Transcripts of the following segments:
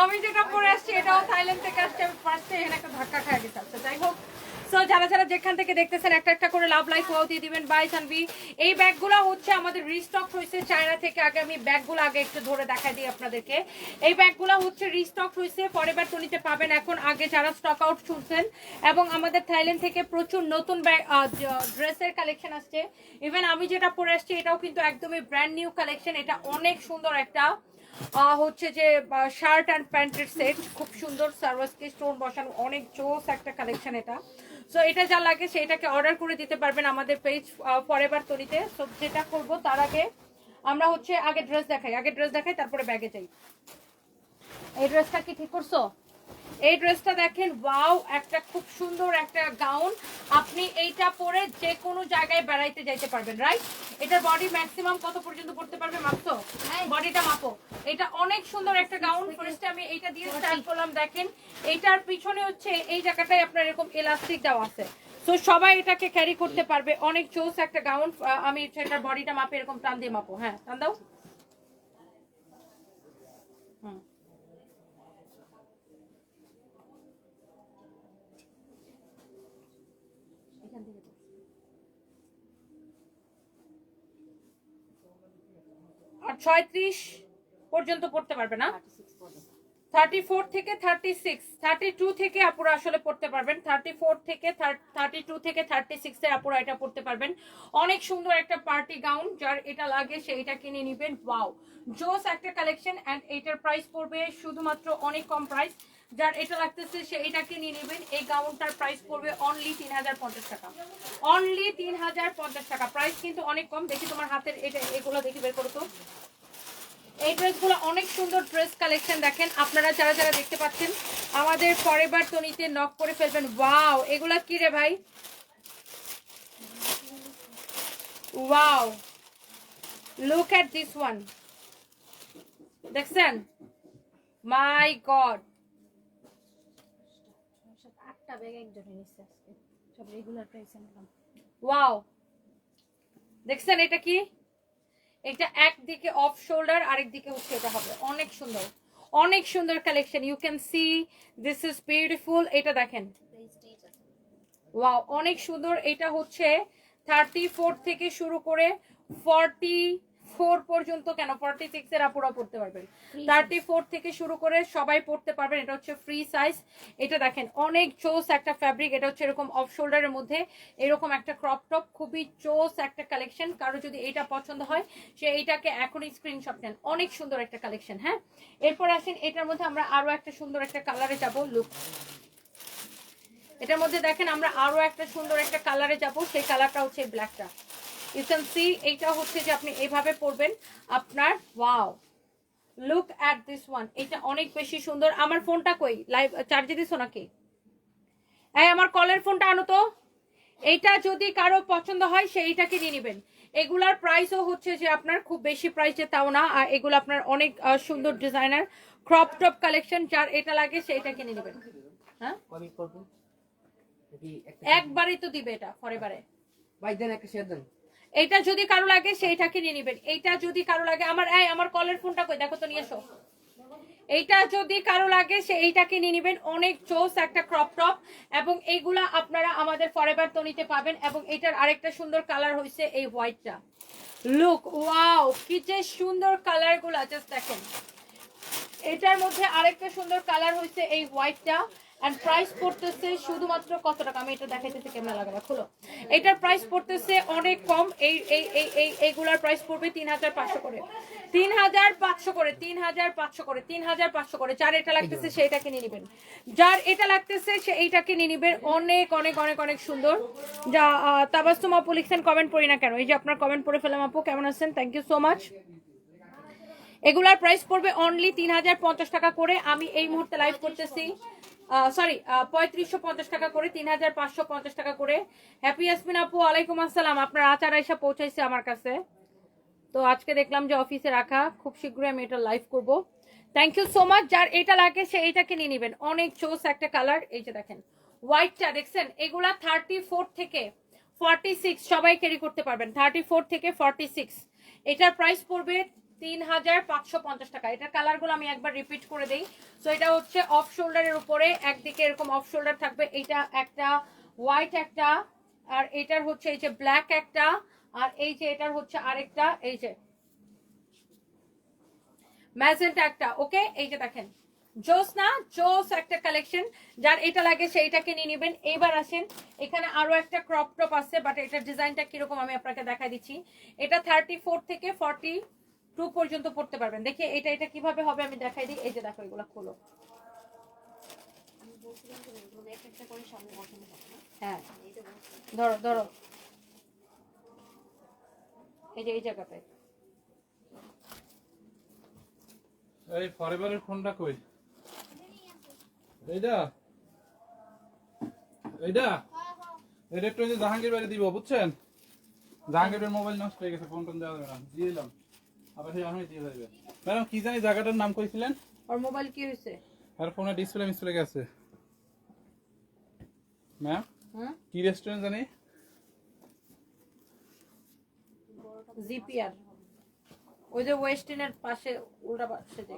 আমি যেটা পরে আসছি, এটাও থাইল্যান্ড থেকে আসছে। আমি ফার্স্টে এখানে একটা ধাক্কা খাই গেছে আচ্ছা যাই হোক সো যারা যারা যেখান থেকে দেখতেছেন, একটা একটা করে লাভ লাইক ওয়াও দিয়ে দিবেন। বাই সানভি এই ব্যাগগুলো হচ্ছে আমাদের রিস্টক হয়েছে চায়না থেকে। আগে আমি ব্যাগগুলো আগে একটু ধরে দেখাই দিই আপনাদেরকে। এই ব্যাগগুলো হচ্ছে রিস্টক হয়েছে পরের বার তনিতে পাবেন। এখন আগে যারা স্টক আউট শুনছেন, এবং আমাদের থাইল্যান্ড থেকে প্রচুর নতুন ব্যাগ ড্রেসের কালেকশন আসছে। ইভেন আমি যেটা পরে আসছি, এটাও কিন্তু একদমই ব্র্যান্ড নিউ কালেকশন এটা অনেক সুন্দর একটা হচ্ছে যে শার্ট অ্যান্ড প্যান্টের সেট, খুব সুন্দর, সার্ভাসকে স্টোন বসানো, অনেক জোস একটা কালেকশন এটা। সো এটা যা লাগে সেটাকে অর্ডার করে দিতে পারবেন আমাদের পেজ পরের তরিতে। সো যেটা করব তার আগে আমরা হচ্ছে আগে ড্রেস দেখাই। আগে ড্রেস দেখাই, তারপরে ব্যাগে যাই। এই ড্রেসটা কি ঠিক করছ? এই ড্রেসটা দেখেন ওয়াও একটা খুব সুন্দর একটা গাউন। আপনি এইটা পরে যে কোনো জায়গায় বেড়াইতে যাইতে পারবেন রাইট এটার বডি ম্যাক্সিমাম কত পর্যন্ত পড়তে পারবে মাপতো বডিটা মাপো। এটা অনেক সুন্দর একটা গাউন। ফার্স্টে আমি এইটা দিয়ে স্টার্ট করলাম দেখেন। এইটার পিছনে হচ্ছে এই জায়গাটায় আপনার এরকম এলাস্টিক দেওয়া আছে। তো সবাই এটাকে ক্যারি করতে পারবে। অনেক চোস একটা গাউন আমি এটার বডিটা মাপে এরকম টান দিয়ে মাপো। হ্যাঁ টান দাও হুম এখান থেকে দাও। আর ছয়ত্রিশ পর্যন্ত পড়তে পারবে না? থার্টি ফোর থেকে থার্টি সিক্স থার্টি টু থেকে আপুরা আসলে পড়তে পারবেন। থার্টি ফোর থেকে থার্টি টু থেকে থার্টি সিক্স এর আপুরা এটা পড়তে পারবেন। অনেক সুন্দর একটা পার্টি গাউন যার এটা লাগে সেইটা কিনে নিবেন। ওয়াও জোস একটা কালেকশন অ্যান্ড এইটার প্রাইস পড়বে শুধুমাত্র অনেক কম প্রাইস যার এটা লাগতেছে সে এটাকে নিয়ে নেবেন। এই গাউনটার প্রাইস পড়বে অনলি তিন হাজার পঞ্চাশ টাকা। অনলি তিন হাজার পঞ্চাশ টাকা। প্রাইস কিন্তু অনেক কম। দেখি তোমার হাতের এটা, এগুলো দেখি বের করতো এই ড্রেসগুলো অনেক সুন্দর ড্রেস কালেকশন দেখেন। আপনারা যারা যারা দেখতে পাচ্ছেন, আমাদের পরের বার তনিতে নক করে ফেলবেন। ওয়াও এগুলা কি রে ভাই? Wow look at this one দেখছেন? মাই গড আটটা ব্যাগ একজনে নিচ্ছে আজকে। সব রেগুলার প্রাইসে নিলাম ওয়াও দেখছেন এটা কি? এটা একদিকে অফ শোল্ডার আরেক দিকে হচ্ছে এটা হবে। অনেক সুন্দর। অনেক সুন্দর collection you can see this is beautiful এটা দেখেন। ওয়াও অনেক সুন্দর। এটা হচ্ছে থার্টি ফোর থেকে শুরু করে ফর্টি ফোর পর্যন্ত কেন? ফর্টি সিক্স এর আপুরা পড়তে পারবেন। থার্টি ফোর থেকে শুরু করে সবাই পড়তে পারবেন। এটা হচ্ছে ফ্রি সাইজ এটা দেখেন অনেক চোস একটা ফ্যাব্রিক এটা হচ্ছে এরকম অফ শোল্ডারের মধ্যে। এরকম একটা ক্রপ টপ খুবই চোস একটা কালেকশন কারও যদি এটা পছন্দ হয় সে এইটাকে এখনই স্ক্রিনশট নেন। অনেক সুন্দর একটা কালেকশন হ্যাঁ? এরপর আসেন এটার মধ্যে আমরা আরও একটা সুন্দর একটা কালারে যাব। লুক এটার মধ্যে দেখেন আমরা আরও একটা সুন্দর একটা কালারে যাব। সেই কালারটা হচ্ছে ব্ল্যাকটা ইউ ক্যান সি এইটা হচ্ছে যে আপনি এইভাবে পরবেন। আপনার wow look at this one এটা অনেক বেশি সুন্দর। আমার ফোনটা কই? লাইভ চার্জে দিছো নাকি? এই আমার কলের ফোনটা আনো তো। এইটা যদি কারও পছন্দ হয় সেইটাকে নিয়ে নেবেন। এগুলার প্রাইসও হচ্ছে যে আপনার খুব বেশি প্রাইসে তাও না। আর এগুলো আপনার অনেক সুন্দর ডিজাইনার ক্রপ টপ কালেকশন যার এটা লাগে সেইটা কিনে নেবেন। হ্যাঁ? একবারই তো দিবে এটা ফরেবারে ভাই দেন একটা শেয়ার দেন। এইটা যদি কারও লাগে, সেইটাকে নিয়ে নেবেন। এইটা যদি কারও লাগে, আমার, এই, আমার কলের ফোনটা কই? দেখো তো, নিয়ে এসো। এইটা যদি কারও লাগে, সে এইটাকে নিয়ে নেবেন। অনেক চোস একটা ক্রপ টপ এবং এইগুলা আপনারা আমাদের ফরেভার তনিতে পাবেন, এবং এটার আরেকটা সুন্দর কালার হয়েছে এই হোয়াইটটা লুক ওয়াও কি যে সুন্দর কালারগুলো জাস্ট দেখেন। এটার মধ্যে আরেকটা সুন্দর কালার হয়েছে এই হোয়াইটটা এন্ড প্রাইস পড়তেছে শুধুমাত্র কত টাকা? আমি এটা দেখাইতেছি কেমন লাগাবে খুলো। এটার প্রাইস পড়তেছে অনেক কম এই এই এই এই এইগুলার প্রাইস পড়বে তিন হাজার পাঁচশো করে। তিন হাজার পাঁচশো করে তিন হাজার পাঁচশো করে তিন হাজার পাঁচশো করে। যার এটা লাগতেছে সেইটাকে নিয়ে নেবেন। যার এটা লাগতেছে সে এইটাকে নিয়ে নেবেন। অনেক অনেক অনেক অনেক সুন্দর। যা তাবাস্তুম আপু লিখছেন কমেন্ট পড়ি না কেন? এই যে আপনার কমেন্ট পড়ে ফেলাম আপু কেমন আছেন? থ্যাংক ইউ সো মাচ এগুলার প্রাইস পড়বে অনলি তিন হাজার পঞ্চাশ টাকা করে। আমি এই মুহূর্তে লাইভ করতেছি। সরি পঁয়ত্রিশশো পঞ্চাশ টাকা করে তিন হাজার পাঁচশো পঞ্চাশ টাকা করে। হ্যাপি ইয়াসমিন আপু, আলাইকুম আসসালাম। আপনার আচার আইসা পৌঁছাইছে আমার কাছে। তো আজকে দেখলাম যে অফিসে রাখা, খুব শীঘ্রই আমি এটা লাইভ করব। থ্যাংক ইউ সো মাচ যার এটা লাগে, সে এইটাকে নিয়ে নেবেন। অনেক চোস একটা কালার এই যে দেখেন হোয়াইটটা দেখছেন, এগুলা থার্টি ফোর থেকে ফর্টি সিক্স সবাই ক্যারি করতে পারবেন। থার্টি ফোর থেকে ফর্টি সিক্স এটার প্রাইস পড়বে তিন হাজার পাঁচশো পঞ্চাশ টাকা। কালারগুলো আমি একবার রিপিট করে দেই। এটা হচ্ছে অফ শোল্ডারের উপরে, একদিকে এরকম অফ শোল্ডার থাকবে। একটা হোয়াইট একটা, আর হচ্ছে এই যে ব্ল্যাক একটা, আর এই যে হচ্ছে এই যে একটা ওকে দেখেন জোস না জোস একটা কালেকশন যার এটা লাগে সেইটাকে নিয়ে নেবেন। এইবার আসেন, এখানে আরও একটা ক্রপ আছে বাট এটার ডিজাইনটা কীরকম আমি আপনাকে দেখাই দিচ্ছি। এটা থার্টি থেকে ফর্টি টু পর্যন্ত পড়তে পারবেন। দেখি এটা এটা কীভাবে হবে আমি দেখাই দিই। এই যে দেখো এগুলো খোলো। হ্যাঁ। ধরো ধরো। এই যে এই জায়গাটায়। এই ফরেভারের ফোনটা কই? এইটা এইটা এটা একটু জাহাঙ্গীর বাড়ি দিব বুঝছেন? জাহাঙ্গীরের মোবাইল নষ্ট হয়ে গেছে ফোন টোন দেওয়া যাবে না। দিয়ে দিলাম আবার সেই আমি দিয়ে দেবে ম্যাডাম কি জানি জায়গাটার নাম কইছিলেন? ওর মোবাইল কি হয়েছে আর ফোনে ডিসপ্লে মিসপ্লে গেছে। ম্যাম কি রেস্টুরেন্ট জানি? জিপিআর। ওই যে ওয়েস্টার্নের পাশে উল্টা পাশে যে।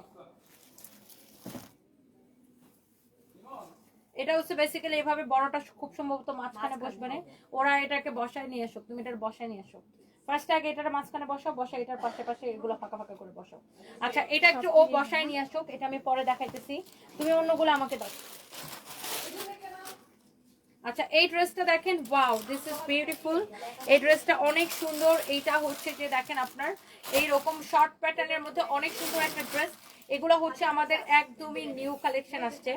এটা হচ্ছে বেসিক্যালি এভাবে বড়টা খুব সম্ভবত মাঝখানে বসবে না। ওরা এটাকে বসায় নিয়ে এসো তুমি এটার বসায় নিয়ে এসো ফার্স্ট আগে এটার মাঝখানে বসাও বসা এটার পাশে পাশে এগুলো ফাঁকা ফাঁকা করে বসাও। আচ্ছা এটা একটু ও বসায় নিয়ে আসো এটা আমি পরে দেখাইতেছি। তুমি অন্যগুলো আমাকে দাও। আচ্ছা এই ড্রেসটা দেখেন ওয়াও দিস ইজ বিউটিফুল এই ড্রেসটা অনেক সুন্দর। এইটা হচ্ছে যে দেখেন আপনার এই রকম শর্ট প্যাটার্নের মধ্যে অনেক সুন্দর একটা ড্রেস এগুলো হচ্ছে আমাদের একদমই নিউ কালেকশন আসছে।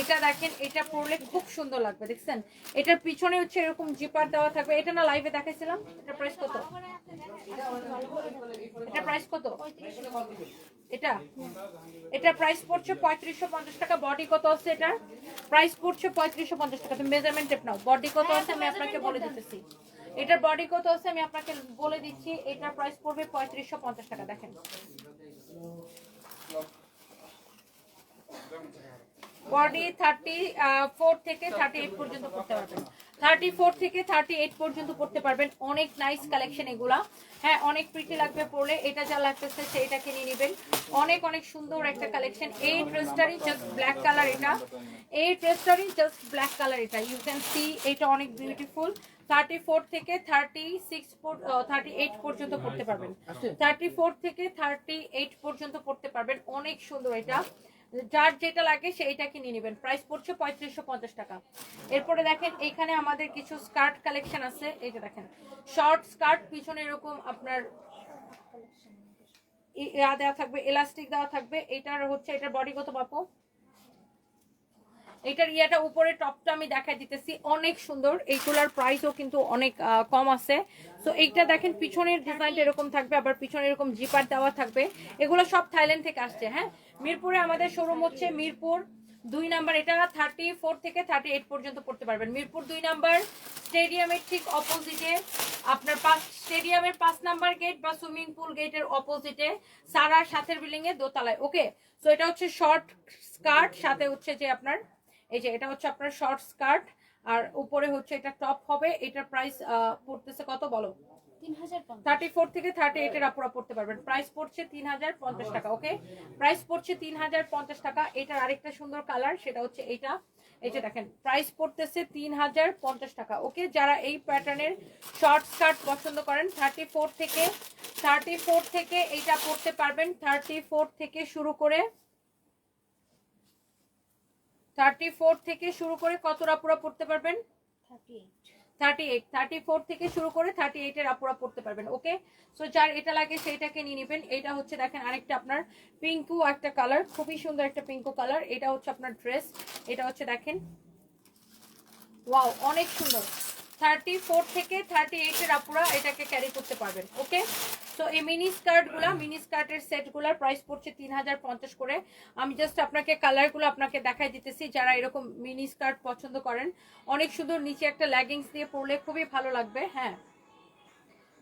এটা দেখেন, এটা পরলে খুব সুন্দর লাগবে, দেখছেন? এটার পিছনে হচ্ছে এরকম জিপার দেওয়া থাকবে। এটা না লাইভে দেখাইছিলাম, এটা প্রাইস কত? এটা প্রাইস কত? এটা? এটা প্রাইস পড়ছে পঁয়ত্রিশশো পঞ্চাশ টাকা। বডি কত আছে এটার? প্রাইস পড়ছে পঁয়ত্রিশশো পঞ্চাশ টাকা। তুমি মেজারমেন্ট টেপ নাও। বডি কত আছে আমি আপনাকে বলে দিতেছি। এটার বডি কত আছে আমি আপনাকে বলে দিচ্ছি। এটার প্রাইস পড়বে পঁয়ত্রিশশো পঞ্চাশ টাকা, দেখেন। বডি থার্টি ফোর থেকে থার্টি এইট পর্যন্ত করতে পারবেন। থার্টি ফোর থেকে থার্টি এইট পর্যন্ত করতে পারবেন। অনেক নাইস কালেকশন এগুলা। হ্যাঁ অনেক প্রিটি লাগবে পরলে। এটা যা লাগতেছে সেইটাকে নিয়ে নেবেন। অনেক অনেক সুন্দর একটা কালেকশন এই ড্রেসটারই জাস্ট ব্ল্যাক কালার এটা। এই ড্রেসটারই জাস্ট ব্ল্যাক কালার এটা। ইউ ক্যান সি এটা অনেক বিউটিফুল থার্টি ফোর থেকে থার্টি সিক্স থার্টি এইট পর্যন্ত পড়তে পারবেন। থার্টি ফোর থেকে থার্টি এইট পর্যন্ত পড়তে পারবেন। অনেক সুন্দর এটা। যার যেটা লাগে সেইটাকে নিয়ে নেবেন। প্রাইস পড়ছে পঁয়ত্রিশশো পঞ্চাশ টাকা। এরপরে দেখেন, এখানে আমাদের কিছু স্কার্ট কালেকশন আছে। এই যে দেখেন শর্ট স্কার্ট পিছনে এরকম আপনার ইয়া দেওয়া থাকবে এলাস্টিক দেওয়া থাকবে। এটার হচ্ছে, এটার এটার ইয়াটা উপরে টপটা আমি দেখাই দিতেছি। অনেক সুন্দর। এইগুলার প্রাইসও কিন্তু অনেক কম আছে। তো এইটা দেখেন, পিছনের ডিজাইনটা এরকম থাকবে, আবার পিছনে এরকম জিপার দেওয়া থাকবে। এগুলো সব থাইল্যান্ড থেকে আসছে হ্যাঁ? মিরপুরে আমাদের শোরুম হচ্ছে মিরপুর দুই নাম্বার, এটা থার্টি ফোর থেকে থার্টি এইট পর্যন্ত পড়তে পারবেন। মিরপুর দুই নাম্বার স্টেডিয়ামের ঠিক অপোজিটে আপনার পাঁচ স্টেডিয়ামের পাঁচ নাম্বার গেট বা সুইমিং পুল গেটের অপোজিটে সারার সাথের বিল্ডিং এ দোতলায় ওকে তো এটা হচ্ছে শর্ট স্কার্ট সাথে হচ্ছে যে আপনার, এই যে এটা হচ্ছে আপনার শর্ট স্কার্ট আর উপরে হচ্ছে এটা টপ হবে, এটার প্রাইস পড়তেছে কত বলো? তিন হাজার পঞ্চাশ। থার্টি ফোর থেকে থার্টি এইটের আপুরা পড়তে পারবেন। প্রাইস পড়ছে তিন হাজার পঞ্চাশ টাকা ওকে প্রাইস পড়ছে তিন হাজার পঞ্চাশ টাকা। এটার আরেকটা সুন্দর কালার সেটা হচ্ছে এটা এই যে দেখেন প্রাইস পড়তেছে তিন হাজার পঞ্চাশ টাকা ওকে যারা এই প্যাটার্নের শর্ট স্কার্ট পছন্দ করেন থার্টি ফোর থেকে থার্টি ফোর থেকে এইটা পড়তে পারবেন। থার্টি ফোর থেকে শুরু করে থার্টি ফোর থেকে শুরু করে কতটা পুরো পড়তে পারবেন? Thirty eight thirty eight thirty four থেকে শুরু করে থার্টি এইটের আপুরা পড়তে পারবেন ওকে সো যার এটা লাগে সেইটাকে নিয়ে নেবেন। এটা হচ্ছে দেখেন আরেকটা আপনার পিঙ্কু একটা কালার খুবই সুন্দর একটা পিঙ্কু কালার এটা হচ্ছে আপনার ড্রেস এটা হচ্ছে দেখেন ওয়াও অনেক সুন্দর। থার্টি ফোর থেকে থার্টি এইটের আপুরা এটাকে ক্যারি করতে পারবেন ওকে তো এই মিনি স্কার্টগুলা মিনি স্কার্টের সেটগুলার প্রাইস পড়ছে তিন হাজার পঞ্চাশ করে। আমি জাস্ট আপনাকে কালারগুলো আপনাকে দেখাই দিতেছি, যারা এরকম মিনি স্কার্ট পছন্দ করেন। অনেক সুন্দর নিচে একটা লেগিংস দিয়ে পরলে খুবই ভালো লাগবে হ্যাঁ।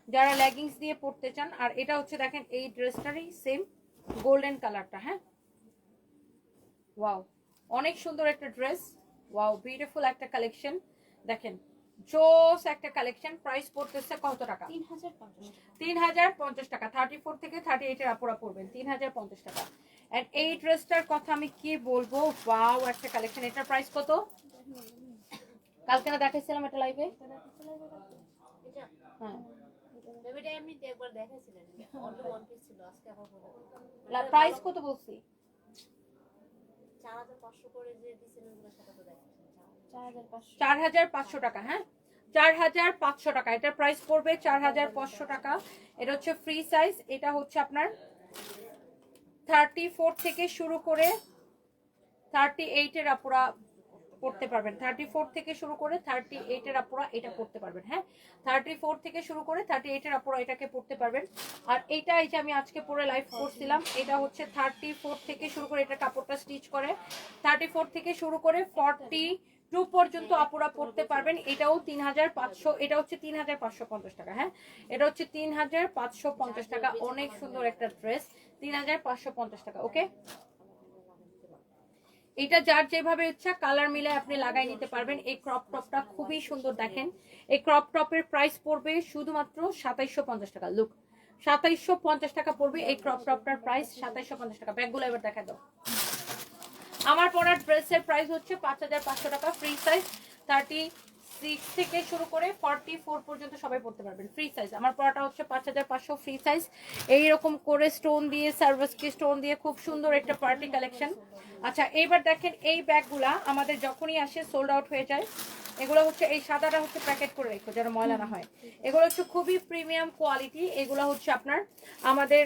যারা লেগিংস দিয়ে পরতে চান, আর এটা হচ্ছে দেখেন, এই ড্রেসটারই সেম গোল্ডেন কালারটা হ্যাঁ। ওয়াও অনেক সুন্দর একটা ড্রেস ওয়াও বিউটিফুল একটা কালেকশন দেখেন জোস একটা কালেকশন প্রাইস পড়তেছে কত টাকা? তিন হাজার পঞ্চাশ টাকা। থার্টি ফোর থেকে থার্টি এইটের আপুরা পড়বেন তিন হাজার পঞ্চাশ টাকা। অ্যান্ড এই ড্রেসটার কথা আমি কি বলব? ওয়াও একটা কালেকশন এটার প্রাইস কত? কালকে না দেখাইছিলাম এটা লাইভে হ্যাঁ। প্রাইস কত বলছি? চার হাজার পাঁচশো করে যে ওগুলোর সাথে তো চার হাজার পাঁচশো। টাকা হ্যাঁ? চার হাজার পাঁচশো টাকা, এটার প্রাইস পড়বে চার হাজার পাঁচশো টাকা। এটা হচ্ছে ফ্রি সাইজ এটা হচ্ছে আপনার থার্টি ফোর থেকে শুরু করে থার্টি এইটের আপুরা পড়তে পারবেন। থার্টি ফোর থেকে শুরু করে থার্টি এইটের আপুরা এটা পড়তে পারবেন হ্যাঁ? থার্টি ফোর থেকে শুরু করে থার্টি এইটের আপুরা এটাকে পড়তে পারবেন। আর এটা এই যে আমি আজকে পরে লাইভ করছিলাম, এটা হচ্ছে থার্টি ফোর থেকে শুরু করে, এটা কাপড়টা স্টিচ করে। থার্টি ফোর থেকে শুরু করে ফর্টি টু পর্যন্ত আপুরা পড়তে পারবেন। এটাও তিন হাজার পাঁচশো, এটা হচ্ছে তিন হাজার পাঁচশো পঞ্চাশ টাকা হ্যাঁ? এটা হচ্ছে তিন হাজার পাঁচশো পঞ্চাশ টাকা। অনেক সুন্দর একটা ড্রেস তিন হাজার পাঁচশো পঞ্চাশ টাকা, ওকে? এটা যার যেভাবে ইচ্ছা কালার মিলে আপনি লাগাই নিতে পারবেন। এই ক্রপ টপটা খুবই সুন্দর দেখেন। এই ক্রপ টপের প্রাইস পড়বে শুধুমাত্র সাতাইশশো পঞ্চাশ টাকা, লুক। সাতাইশশো পঞ্চাশ টাকা পড়বে এই ক্রপ টপটার প্রাইস সাতাইশশো পঞ্চাশ টাকা। ব্যাগগুলো এবার দেখা দাও। আমার পরার ড্রেসের প্রাইস হচ্ছে পাঁচ হাজার পাঁচশো টাকা ফ্রি সাইজ থার্টি সিক্স থেকে শুরু করে ফর্টি ফোর পর্যন্ত সবাই পড়তে পারবেন ফ্রি সাইজ আমার পড়াটা হচ্ছে পাঁচ হাজার পাঁচশো ফ্রি সাইজ এইরকম করে স্টোন দিয়ে সার্ভিসকে স্টোন দিয়ে খুব সুন্দর একটা পার্টি কালেকশন আচ্ছা এইবার দেখেন এই ব্যাগগুলা আমাদের যখনই আসে সোল্ড আউট হয়ে যায়। এগুলো হচ্ছে, এই সাদাটা হচ্ছে প্যাকেট করে রেখো, যেন ময়লা না হয়। এগুলো হচ্ছে খুবই প্রিমিয়াম কোয়ালিটি এগুলো হচ্ছে আপনার আমাদের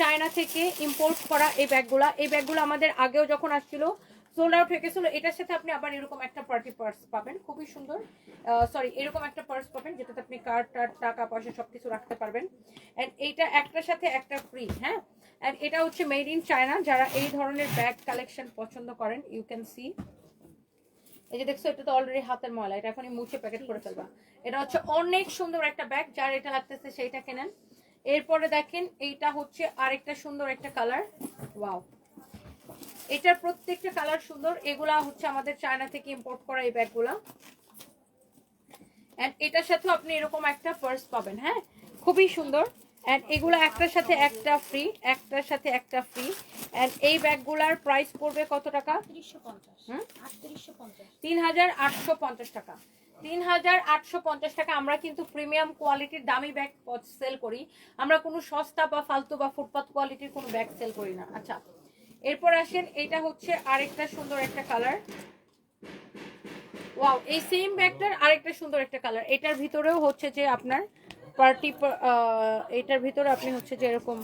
চায়না থেকে ইম্পোর্ট করা এই ব্যাগগুলা। এই ব্যাগগুলো আমাদের আগেও যখন আসছিল সোল্ড আউট হয়ে গেছিল, এটার সাথে আপনি আবার এরকম একটা পার্টি পার্স পাবেন, খুবই সুন্দর। সরি এরকম একটা পার্স পাবেন, যেটাতে আপনি কার্ড টার্ড টাকা পয়সা সবকিছু রাখতে পারবেন। এন্ড এইটা একটার সাথে একটা ফ্রি হ্যাঁ? এন্ড এটা হচ্ছে মেড ইন চায়না যারা এই ধরনের ব্যাগ কালেকশন পছন্দ করেন ইউ ক্যান সি এই যে দেখছ, এটা তো অলরেডি হাতের ময়লা, এটা এখনই মুছে প্যাকেট করে ফেলবা। এটা হচ্ছে অনেক সুন্দর একটা ব্যাগ যার এটা লাগতেছে সেইটা কেনেন। এরপরে দেখেন, এইটা হচ্ছে আরেকটা সুন্দর একটা কালার ওয়াও এটার প্রত্যেকটা কালার সুন্দর, এগুলা হচ্ছে আমাদের চায়না থেকে ইম্পোর্ট করা এই ব্যাগগুলা এন্ড এটার সাথেও আপনি এরকম একটা পার্স পাবেন হ্যাঁ? খুবই সুন্দর। এন্ড এগুলো একটার সাথে একটা ফ্রি একটার সাথে একটা ফ্রি অ্যান্ড এই ব্যাগগুলার প্রাইস পড়বে কত টাকা? তিন হাজার আটশো পঞ্চাশ টাকা। তিন হাজার আটশো পঞ্চাশ টাকা আমরা কিন্তু প্রিমিয়াম কোয়ালিটির দামি ব্যাগ সেল করি। আমরা কোনো সস্তা বা ফালতু বা ফুটপাত কোয়ালিটির কোনো ব্যাগ সেল করি না। আচ্ছা এরপর আসেন এটা হচ্ছে আরেকটা সুন্দর একটা কালার ওয়াও এই সেম ব্যাগটার আরেকটা সুন্দর একটা কালার এটার ভিতরেও হচ্ছে যে আপনার পার্টি এটার ভিতরে আপনি হচ্ছে যে এরকম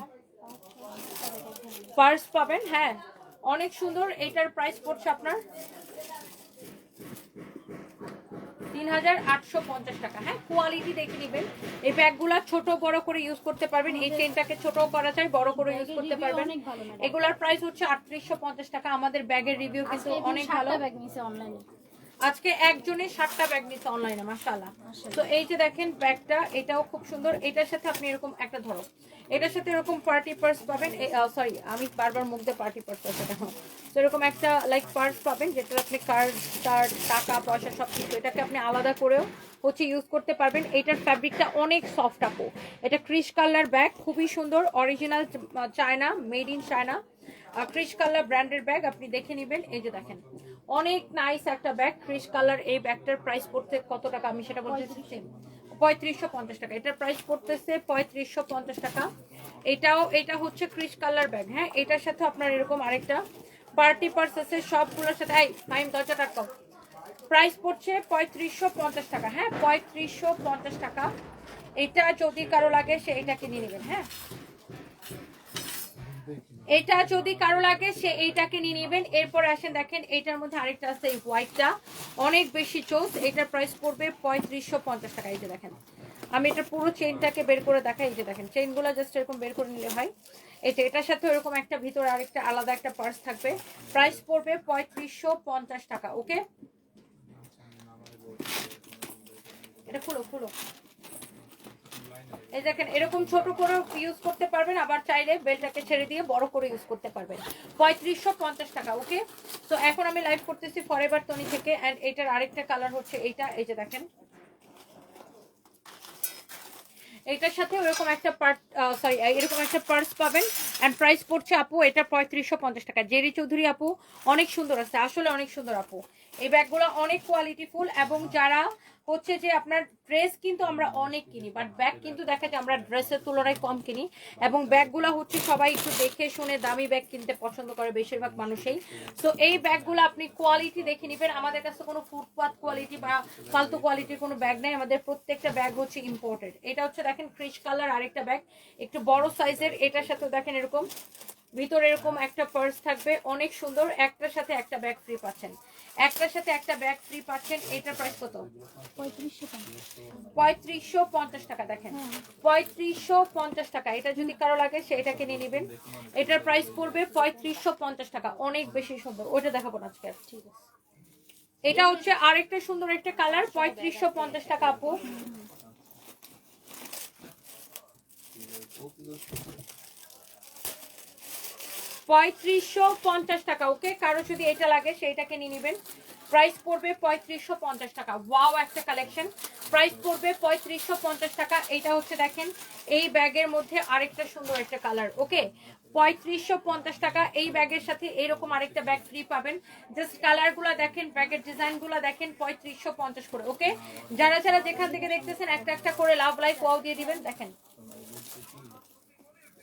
পার্স পাবেন হ্যাঁ। অনেক সুন্দর এটার প্রাইস পড়ছে আপনার তিন হাজার আটশো পঞ্চাশ টাকা হ্যাঁ। কোয়ালিটি দেখে নেবেন। এই ব্যাগগুলা ছোট বড় করে ইউজ করতে পারবেন। এই চেনটাকে ছোট করা যায় বড় করে ইউজ করতে পারবেন। এগুলার প্রাইস হচ্ছে আটত্রিশশো পঞ্চাশ টাকা। আমাদের ব্যাগের রিভিউ কিন্তু অনেক ভালো। ব্যাগ নিছে অনলাইনে আজকে একজনে সাতটা ব্যাগ নিচ্ছে অনলাইনে মাশাআল্লাহ। তো এই যে দেখেন ব্যাগটা এটাও খুব সুন্দর। এটার সাথে আপনি এরকম একটা ধরো এটার সাথে এরকম পার্টি পার্স পাবেন সরি আমি বারবার মুখ দিয়ে পার্টি পার্স আছে দেখো। তো এরকম একটা লাইক পার্স পাবেন যেটা আপনি কার্ড টার্ড টাকা পয়সা সব কিছু এটাকে আপনি আলাদা করেও হচ্ছে ইউজ করতে পারবেন। এটার ফ্যাব্রিকটা অনেক সফট আপু। এটা ক্রিশ কালার ব্যাগ খুবই সুন্দর original China made in China. Krrish colour ব্র্যান্ডের ব্যাগ আপনি দেখে নেবেন। এই যে দেখেন অনেক নাইস একটা ব্যাগ ক্রিশ কালার এই ব্যাগটার প্রাইস পড়তে কত টাকা? আমি সেটা বলতে চাচ্ছি পঁয়ত্রিশশো পঞ্চাশ টাকা। এটার প্রাইস পড়তেছে পঁয়ত্রিশশো পঞ্চাশ টাকা। এটাও এটা হচ্ছে ক্রিশ কালার ব্যাগ হ্যাঁ? এটার সাথে আপনার এরকম আরেকটা পার্টি পার্স আছে সবগুলোর সাথে এই টাইম দরজা টাকা প্রাইস পড়ছে পঁয়ত্রিশশো পঞ্চাশ টাকা হ্যাঁ? পঁয়ত্রিশশো পঞ্চাশ টাকা। এটা যদি কারও লাগে সে এটাকে নিয়ে নেবেন হ্যাঁ? এটা যদি কারও লাগে, সে এইটাকে নিয়ে নেবেন। এরপর আসেন, দেখেন, এটার মধ্যে আরেকটা আছে এই হোয়াইটটা অনেক বেশি চোস এটার প্রাইস পড়বে পঁয়ত্রিশশো পঞ্চাশ টাকা। এই যে দেখেন, আমি এটা পুরো চেনটাকে বের করে দেখাই। এই যে দেখেন চেনগুলো জাস্ট এরকম বের করে নিলে হয় এই যে এটার সাথে এরকম একটা ভিতরে আরেকটা আলাদা একটা পার্স থাকবে। প্রাইস পড়বে পঁয়ত্রিশশো পঞ্চাশ টাকা ওকে এটা খুলো খুলো। এই দেখেন, এরকম ছোট করে ইউজ করতে পারবেন, আবার চাইলে বেলটাকে ছেড়ে দিয়ে বড় করে ইউজ করতে পারবেন। পঁয়ত্রিশশো পঞ্চাশ টাকা ওকে তো এখন আমি লাইভ করতেছি ফরেভার টনি থেকে অ্যান্ড এটার আরেকটা কালার হচ্ছে এইটা, এই যে দেখেন। এটার সাথে ওরকম একটা পার্ট সরি এরকম একটা পার্স পাবেন অ্যান্ড প্রাইস পড়ছে আপু, এটা পঁয়ত্রিশশো পঞ্চাশ টাকা। জেরি চৌধুরী আপু, অনেক সুন্দর আছে, আসলে অনেক সুন্দর আপু। এই ব্যাগগুলো অনেক কোয়ালিটিফুল এবং যারা হচ্ছে যে আপনার ড্রেস কিন্তু আমরা অনেক কিনি বাট ব্যাগ কিন্তু দেখা যায় আমরা ড্রেসের তুলনায় কম কিনি এবং ব্যাগগুলো হচ্ছে সবাই একটু দেখে শুনে দামি ব্যাগ কিনতে পছন্দ করে বেশিরভাগ মানুষই। তো এই ব্যাগগুলো আপনি কোয়ালিটি দেখে নেবেন। আমাদের কাছে কোনো ফুটপাথ কোয়ালিটি বা ফালতু কোয়ালিটির কোনো ব্যাগ নেই। আমাদের প্রত্যেকটা ব্যাগ হচ্ছে ইম্পোর্টেড এটা হচ্ছে দেখেন ক্রিশ কালার আরেকটা ব্যাগ একটু বড় সাইজের এটার সাথে দেখেন এরকম। ভিতরে এরকম একটা পার্স থাকবে। অনেক সুন্দর। একটার সাথে একটা ব্যাগ ফ্রি পাচ্ছেন। একটার সাথে একটা ব্যাগ ফ্রি পাচ্ছেন এটার প্রাইস কত? পঁয়ত্রিশশো পঞ্চাশ টাকা দেখেন। পঁয়ত্রিশশো পঞ্চাশ টাকা এটা যদি কারও লাগে সেটা কিনে নেবেন। এটার প্রাইস পড়বে পঁয়ত্রিশশো পঞ্চাশ টাকা অনেক বেশি সুন্দর। ওইটা দেখাবো না আজকে। আর। এটা হচ্ছে আরেকটা সুন্দর একটা কালার পঁয়ত্রিশশো পঞ্চাশ টাকা আপু। পঁয়ত্রিশশো পঞ্চাশ টাকা, ওকে? কারও যদি এটা লাগে, সেইটাকে নিয়ে নেবেন। প্রাইস পড়বে পঁয়ত্রিশশো পঞ্চাশ টাকা। ওয়াও একটা কালেকশন প্রাইস পড়বে পঁয়ত্রিশশো পঞ্চাশ টাকা। এটা হচ্ছে দেখেন, এই ব্যাগের মধ্যে আরেকটা সুন্দর একটা কালার ওকে? পঁয়ত্রিশশো পঞ্চাশ টাকা। এই ব্যাগের সাথে এরকম আরেকটা ব্যাগ ফ্রি পাবেন। জাস্ট কালারগুলো দেখেন, ব্যাগের ডিজাইনগুলো দেখেন, পঁয়ত্রিশশো পঞ্চাশ করে, ওকে? যারা যারা যেখান থেকে দেখতেছেন, একটা একটা করে লাভ লাইফ ওয়াও দিয়ে দিবেন, দেখেন।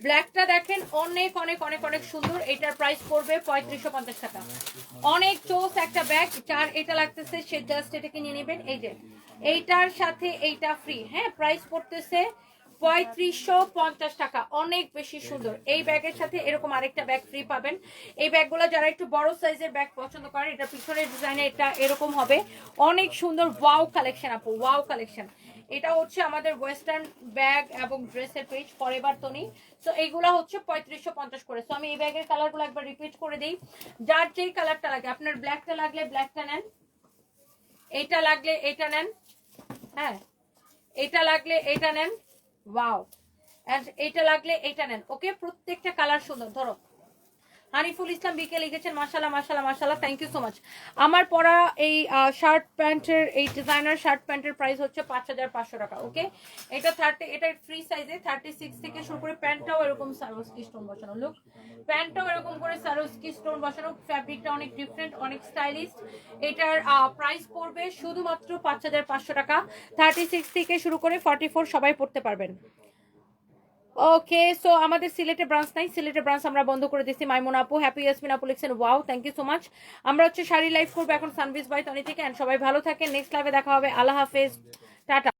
ব্ল্যাকটা দেখেন অনেক অনেক অনেক অনেক সুন্দর। এটার প্রাইস পড়বে পঁয়ত্রিশশো পঞ্চাশ টাকা। অনেক চোস একটা ব্যাগ যার এটা লাগতেছে, সে জাস্ট এটাকে নিয়ে নেবেন। এই যে, এইটার সাথে এইটা ফ্রি হ্যাঁ প্রাইস পড়তেছে পঁয়ত্রিশশো পঞ্চাশ টাকা। অনেক বেশি সুন্দর। এই ব্যাগের সাথে এরকম আরেকটা ব্যাগ ফ্রি পাবেন। এই ব্যাগগুলো যারা একটু বড় সাইজের ব্যাগ পছন্দ করেন এটা পিছনের ডিজাইনে এটা এরকম হবে। অনেক সুন্দর ওয়াও কালেকশন আপু ওয়াও কালেকশন এটা হচ্ছে আমাদের ওয়েস্টার্ন ব্যাগ এবং ড্রেসের পেজ ফরএভার তনি সো এইগুলা হচ্ছে পঁয়ত্রিশশো পঞ্চাশ করে। সো আমি এই ব্যাগের কালারগুলো একবার রিপিট করে দিই। যার যেই কালারটা লাগে, আপনার ব্ল্যাকটা লাগলে ব্ল্যাকটা নেন। এইটা লাগলে এটা নেন। হ্যাঁ এটা লাগলে এটা নেন। ওয়াও অ্যান্ড এটা লাগলে এটা নেন। ওকে প্রত্যেকটা কালার সুন্দর। ধরো হানিফুল ইসলাম বিকে লিখেছেন মাশাল্লাহ মাশাল্লাহ মাশাল্লাহ থ্যাংক ইউ সো মাচ আমার পরা এই শার্ট প্যান্টের, এই ডিজাইনার শার্ট প্যান্টের প্রাইস হচ্ছে পাঁচ হাজার পাঁচশো টাকা ওকে এটা থার্টি এটা ফ্রি সাইজে থার্টি সিক্স থেকে শুরু করে প্যান্টটাও এরকম সারোস্কি স্টোন বসানো লুক প্যান্টটাও এরকম করে সারোস্কি স্টোন বসানো ফ্যাব্রিকটা অনেক ডিফারেন্ট অনেক স্টাইলিশ এটার প্রাইস পড়বে শুধুমাত্র পাঁচ হাজার পাঁচশো টাকা থার্টি সিক্স থেকে শুরু করে ফর্টি ফোর সবাই পড়তে পারবেন। ওকে সো আমাদের সিলেটে ব্রাঞ্চ নাই। সিলেটে ব্রাঞ্চ আমরা বন্ধ করে দিচ্ছি মাইমুন আপু হ্যাপি ইয়াসমিন আপু লিখছেন wow thank you so much আমরা হচ্ছে শাড়ি লাইভ করব এখন সানভিস বাই তনি থেকে সবাই ভালো থাকে নেক্সট লাইভে দেখা হবে। আল্লাহ হাফেজ। টাটা।